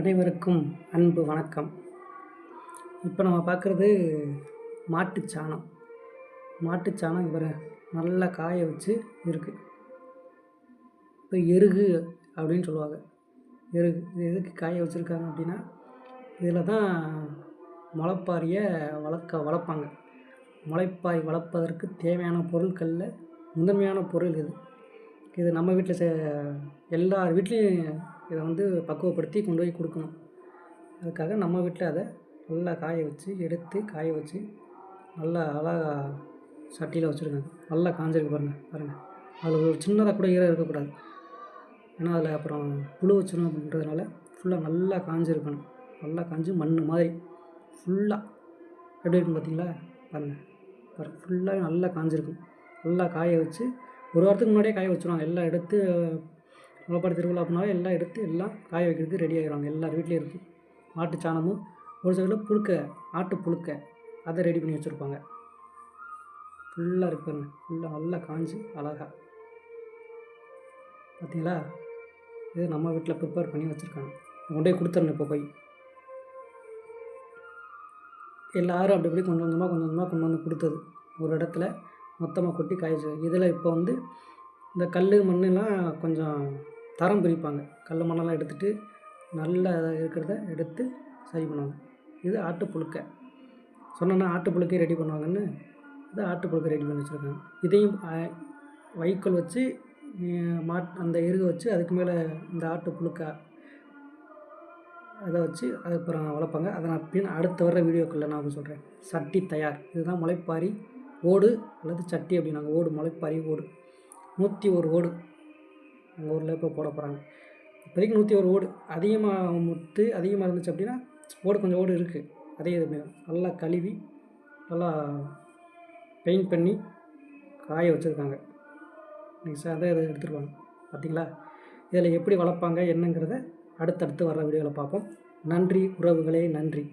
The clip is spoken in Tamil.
அனைவருக்கும் அன்பு வணக்கம். இப்போ நம்ம பார்க்குறது மாட்டுச்சாணம் மாட்டுச்சாணம் இவரை நல்லா காய வச்சு இருக்குது இப்போ எருகு அப்படின்னு சொல்லுவாங்க. எருகு இது எதுக்கு காய வச்சுருக்காங்க அப்படின்னா இதில் தான் முளைப்பாரியை வளர்க்க வளர்ப்பாங்க. முளைப்பாரி வளர்ப்பதற்கு தேவையான பொருட்களில் முதன்மையான பொருள் இது. இது நம்ம வீட்டில் எல்லார் வீட்லேயும் இதை வந்து பக்குவப்படுத்தி கொண்டு போய் கொடுக்கணும். அதுக்காக நம்ம வீட்டில் அதை நல்லா காய வச்சு எடுத்து காய வச்சு நல்லா அழகா சட்டியில் வச்சுருக்காங்க. நல்லா காஞ்சிருக்கு பாருங்கள் பாருங்கள் அதில் ஒரு சின்னதாக கூட ஈரம் இருக்கக்கூடாது. ஏன்னா அதில் அப்புறம் புழு வச்சிடணும் அப்படின்றதுனால ஃபுல்லாக நல்லா காஞ்சிருக்கணும். நல்லா காஞ்சி மண் மாதிரி ஃபுல்லாக எப்படி இருக்கும் பார்த்தீங்களா? பாருங்கள் பாருங்கள் ஃபுல்லாகவே நல்லா காஞ்சிருக்கும். நல்லா காய வச்சு ஒரு வாரத்துக்கு முன்னாடியே காய வச்சுருவாங்க. எல்லாம் எடுத்து முளைப்பாரி திருவிழா அப்படின்னாவே எல்லாம் எடுத்து எல்லாம் காய வைக்கிறதுக்கு ரெடி ஆகிடுவாங்க எல்லார் வீட்லேயும் இருக்குது மாட்டு சாணமும் ஒரு சைடில் புழுக்க ஆட்டு புழுக்க அதை ரெடி பண்ணி வச்சுருப்பாங்க. ஃபுல்லாக இருக்கு ஃபுல்லாக நல்லா காஞ்சி அழகாக பார்த்தீங்களா இது நம்ம வீட்டில் ப்ரிப்பேர் பண்ணி வச்சுருக்காங்க. கொண்டு போய் இப்போ போய். எல்லோரும் அப்படி இப்படி கொஞ்சம் கொஞ்சமாக கொஞ்சம் கொஞ்சமாக கொண்டு வந்து கொடுத்தது. ஒரு இடத்துல மொத்தமாக கொட்டி காய இதில் இப்போ வந்து இந்த கல் மண்ணெல்லாம் கொஞ்சம் தரம் பிரிப்பாங்க. கல் மண்ணெல்லாம் எடுத்துகிட்டு நல்லா இருக்கிறத எடுத்து சரி பண்ணுவாங்க. இது ஆட்டு புழுக்கை. சொன்னேன்னா ஆட்டு புழுக்கை ரெடி பண்ணுவாங்கன்னு இது ஆட்டு புழுக்கை ரெடி பண்ணி வச்சுருக்காங்க. இதையும் வைக்கோல் வச்சு மாட் அந்த எருகை வச்சு அதுக்கு மேலே இந்த ஆட்டு புழுக்கை அதை வச்சு அதுக்கப்புறம் வளர்ப்பாங்க. அதை நான் பின் அடுத்து வர்ற வீடியோக்களில் நான் உங்களுக்கு சொல்கிறேன் சட்டி தயார். இதுதான் முளைப்பாரி ஓடு அல்லது சட்டி அப்படின்னாங்க. ஓடு முளைப்பாரி ஓடு. நூற்றி ஒரு ஓடு. எங்கள் ஊரில் இப்போ போட போகிறாங்க இப்போதைக்கு நூற்றி ஒரு ஓடு. அதிகமாக முத்து அதிகமாக இருந்துச்சு அப்படின்னா ஓடு கொஞ்சம் ஓடு இருக்குது அதே இது நல்லா கழுவி நல்லா பெயிண்ட் பண்ணி காய வச்சுருக்காங்க. நெக்ஸ்ட் அதை இதை எடுத்துருவாங்க பார்த்தீங்களா இதில் எப்படி வளர்ப்பாங்க என்னங்கிறத அடுத்தடுத்து வர்ற வீடியோவில் பார்ப்போம். நன்றி உறவுகளே நன்றி.